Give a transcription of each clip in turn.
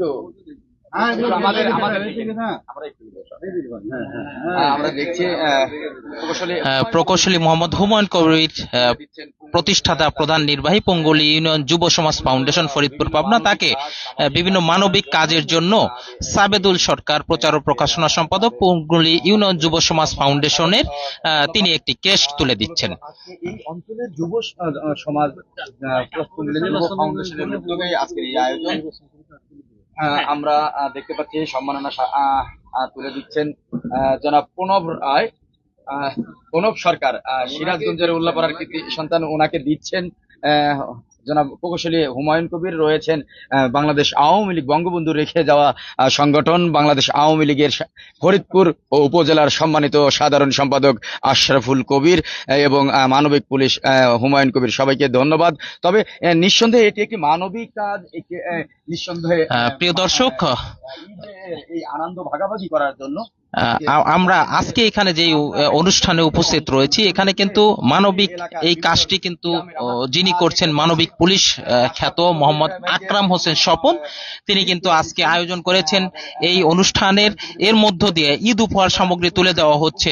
একটু আমাদের আমাদের আমরা একটু আহ, আমরা দেখছি প্রকৌশলী মোহাম্মদ হুমায়ুন কবির প্রতিষ্ঠাতা প্রধান নির্বাহী পঙ্গুলি ইউনিয়ন যুব সমাজ ফাউন্ডেশন ফরিদপুর পাবনা। তাকে বিভিন্ন মানবিক কাজের জন্য সাবেদুল সরকার প্রচার ও প্রকাশনা সম্পাদক পঙ্গুলি ইউনিয়ন যুব সমাজ ফাউন্ডেশনের তিনি একটি ক্রেস্ট তুলে দিচ্ছেন। এই অঞ্চলের যুব সমাজ আহ, প্রস্তুতি যুব ফাউন্ডেশনের আজকের এই আয়োজন। আহ, আমরা আহ, দেখতে পাচ্ছি সম্মাননা সা- আহ, আহ, তুলে দিচ্ছেন আহ, জনাব প্রণব রায় আহ, প্রণব সরকার আহ, সিরাজগঞ্জের উল্লাপাড়ার কৃতি সন্তান ওনাকে দিচ্ছেন আহ, জনাব প্রকৌশলী হুমায়ুন কবির রয়েছেন বাংলাদেশ আওয়ামী লীগ বঙ্গবন্ধু রেখে যাওয়া সংগঠন বাংলাদেশ আওয়ামী লীগের ফরিদপুর ও উপজেলার সম্মানিত সাধারণ সম্পাদক আশরাফুল কবির এবং মানবিক পুলিশ আহ, হুমায়ুন কবির সবাইকে ধন্যবাদ। তবে নিঃসন্দেহে এটি একটি মানবিক কাজ নিঃসন্দেহে আহ, প্রিয় দর্শক এই আনন্দ ভাগাভাগি করার জন্য আমরা আজকে এখানে যে অনুষ্ঠানে উপস্থিত রয়েছি, এখানে কিন্তু মানবিক এই কাজটি কিন্তু যিনি করছেন মানবিক পুলিশ খ্যাত মোহাম্মদ আকরাম হোসেন স্বপন, তিনি কিন্তু আজকে আয়োজন করেছেন এই অনুষ্ঠানের। এর মধ্য দিয়ে ঈদ উপহার সামগ্রী তুলে দেওয়া হচ্ছে।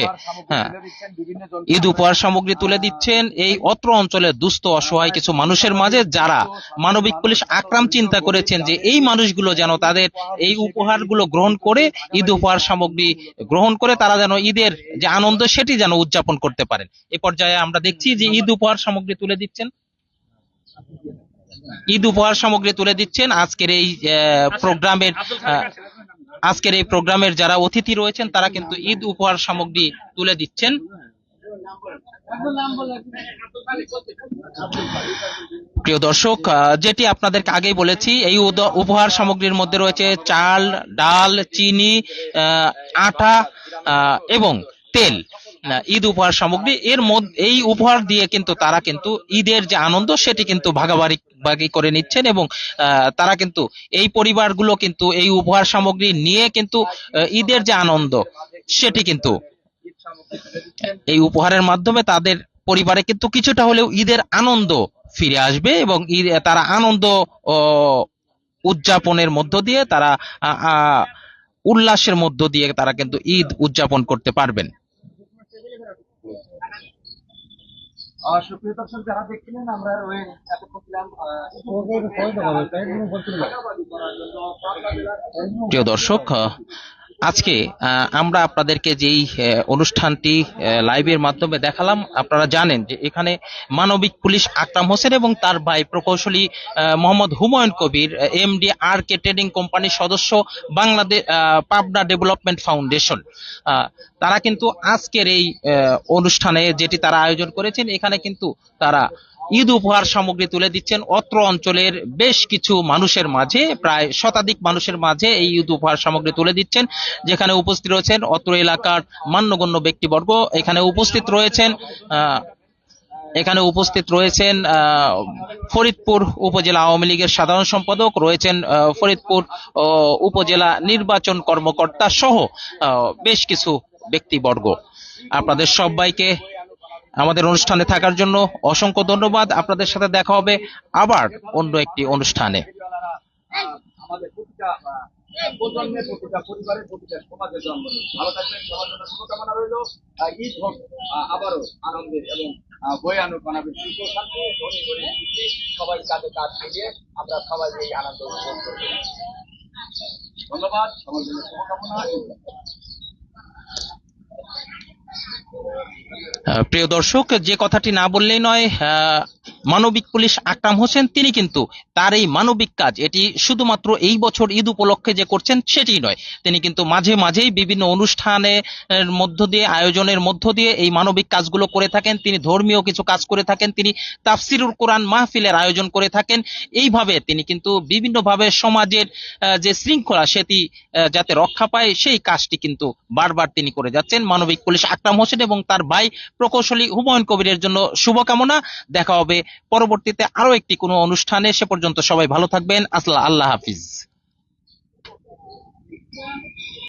হ্যাঁ ঈদ উপহার সামগ্রী তুলে দিচ্ছেন এই অত্র অঞ্চলের দুস্থ, অসহায় কিছু মানুষের মাঝে যারা মানবিক পুলিশ আকরাম চিন্তা করেছেন যে এই মানুষগুলো যেন তাদের এই উপহারগুলো গ্রহণ করে ঈদ উপহার সামগ্রী গ্রহণ করে তারা যেন ঈদের যে আনন্দ সেটি যেন উদযাপন করতে পারেন। এ পর্যায়ে আমরা দেখছি যে ঈদ উপহার সামগ্রী তুলে দিচ্ছেন। ঈদ উপহার সামগ্রী তুলে দিচ্ছেন। আজকের এই প্রোগ্রামের আজকের এই প্রোগ্রামের যারা অতিথি রয়েছেন, তারা কিন্তু ঈদ উপহার সামগ্রী তুলে দিচ্ছেন। প্রিয় দর্শক যেটি আপনাদেরকে আগেই বলেছি, এই উপহার সামগ্রীর মধ্যে রয়েছে চাল, ডাল, চিনি আটা এবং তেল। ঈদ উপহার সামগ্রী, এর মধ্যে এই উপহার দিয়ে কিন্তু তারা কিন্তু ঈদের যে আনন্দ, সেটি কিন্তু ভাগাভাগি ভাগি করে নিচ্ছেন এবং তারা কিন্তু এই পরিবারগুলো কিন্তু এই উপহার সামগ্রী নিয়ে কিন্তু ঈদের যে আনন্দ, সেটি কিন্তু এই উপহারের মাধ্যমে তাদের পরিবারে কিন্তু কিছুটা হলেও ঈদের আনন্দ ফিরে আসবে এবং ঈদ তারা আনন্দ ও, উদযাপনের মধ্য দিয়ে তারা উল্লাসের মধ্য দিয়ে তারা কিন্তু ঈদ উদযাপন করতে পারবেন। সুপ্রিয় দর্শক যারা দেখছিলেন আমরা ওই এতক্ষণ ছিলাম প্রিয় দর্শক আজকে আমরা আপনাদেরকে যেই অনুষ্ঠানটি লাইভের মাধ্যমে দেখালাম, আপনারা জানেন যে এখানে মানবিক পুলিশ আকরাম হোসেন এবং তার ভাই প্রকৌশলী Mohammad Humayun Kabir MD R K trading কোম্পানির সদস্য বাংলাদেশ পাবনা ডেভেলপমেন্ট ফাউন্ডেশন। তারা কিন্তু আজকের এই অনুষ্ঠানে যেটি তারা আয়োজন করেছেন, এখানে কিন্তু তারা ঈদ উপহার সামগ্রী তুলে দিচ্ছেন অত্র অঞ্চলের বেশ কিছু মানুষের মাঝে, প্রায় শতাধিক মানুষের মাঝে এই ঈদ উপহার সামগ্রী তুলে দিচ্ছেন। যেখানে উপস্থিত রয়েছেন অত্র এলাকার মান্যগণ্য ব্যক্তিবর্গ। এখানে উপস্থিত রয়েছেন এখানে উপস্থিত রয়েছেন ফরিদপুর উপজেলা আওয়ামী লীগের সাধারণ সম্পাদক, রয়েছেন ফরিদপুর উপজেলা নির্বাচন কর্মকর্তা সহ বেশ কিছু ব্যক্তিবর্গ। আপনাদের সবাইকে আমাদের অনুষ্ঠানে থাকার জন্য অসংখ্য ধন্যবাদ। আপনাদের সাথে দেখা হবে আবার অন্য একটি অনুষ্ঠানে। আবারও আনন্দের এবং আনুক ধনী সবাই কাজে কাজ আমরা সবাই এই আনন্দ উপভোগ ধন্যবাদ, সবার জন্য শুভকামনা। প্রিয় দর্শক যে কথাটি না বললেই নয় মানবিক পুলিশ আকরাম হোসেন, তিনি কিন্তু তার এই মানবিক কাজ, এটি শুধুমাত্র এই বছর ঈদ উপলক্ষে যে করছেন সেটি নয়। তিনি কিন্তু মাঝে মাঝেই বিভিন্ন অনুষ্ঠানে মধ্য দিয়ে, আয়োজনের মধ্য দিয়ে এই মানবিক কাজগুলো করে থাকেন। তিনি ধর্মীয় কিছু কাজ করে থাকেন, তিনি তাফসিরুল কোরআন মাহফিলের আয়োজন করে থাকেন। এইভাবে তিনি কিন্তু বিভিন্নভাবে সমাজের যে শৃঙ্খলা সেটি যাতে রক্ষা পায়, সেই কাজটি কিন্তু বারবার তিনি করে যাচ্ছেন। মানবিক পুলিশ আকরাম হোসেন এবং তার ভাই প্রকৌশলী হুমায়ুন কবিরের জন্য শুভকামনা। দেখা হবে পরবর্তীতে আরও একটি কোনো অনুষ্ঠানে সে পর্যন্ত সবাই ভালো থাকবেন। আসলা আল্লাহ হাফিজ।